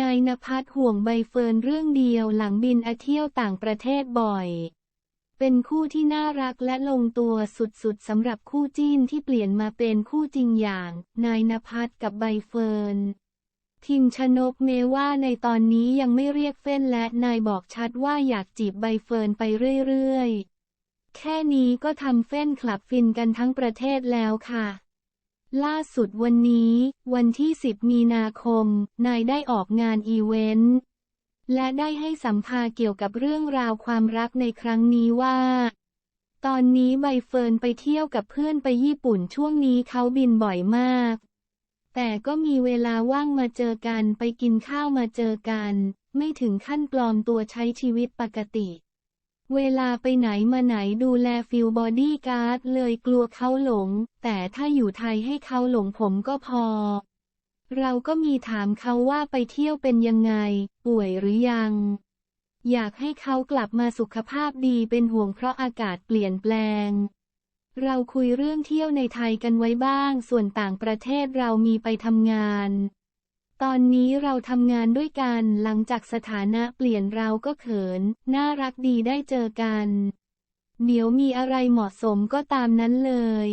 นายนภัสห่วงใบเฟิร์นเรื่องเดียวหลังบินอาเที่ยวต่างประเทศบ่อย เป็นคู่ที่น่ารักและลงตัวสุดๆสำหรับคู่จิ้นที่เปลี่ยนมาเป็นคู่จริงอย่าง นายนภัสกับใบเฟิร์นทิมชนกเมว่าในตอนนี้ยังไม่เรียกเฟ้นและนายบอกชัดว่าอยากจีบใบเฟิร์นไปเรื่อยๆ แค่นี้ก็ทำเฟ้นคลับฟินกันทั้งประเทศแล้วค่ะ ล่าสุดวันนี้ วันที่ 10 มีนาคม นายได้ออกงานอีเวนต์ และได้ให้สัมภาษณ์เกี่ยวกับเรื่องราวความรักในครั้งนี้ว่า ตอนนี้ใบเฟิร์นไปเที่ยวกับเพื่อนไปญี่ปุ่นช่วงนี้เขาบินบ่อยมาก แต่ก็มีเวลาว่างมาเจอกันไปกินข้าวมาเจอกัน ไม่ถึงขั้นปลอมตัวใช้ชีวิตปกติ เวลาไปไหนมาไหนดูแลฟิลบอดี้การ์ดเลยกลัวเขาหลง แต่ถ้าอยู่ไทยให้เขาหลงผมก็พอ เราก็มีถามเขาว่าไปเที่ยวเป็นยังไง ป่วยหรือยัง อยากให้เขากลับมาสุขภาพดีเป็นห่วงเพราะอากาศเปลี่ยนแปลง เราคุยเรื่องเที่ยวในไทยกันไว้บ้าง ส่วนต่างประเทศเรามีไปทำงาน ตอนนี้เราทำงานด้วยกัน หลังจากสถานะเปลี่ยนเราก็เขิน น่ารักดีได้เจอกัน เดี๋ยวมีอะไรเหมาะสมก็ตามนั้นเลย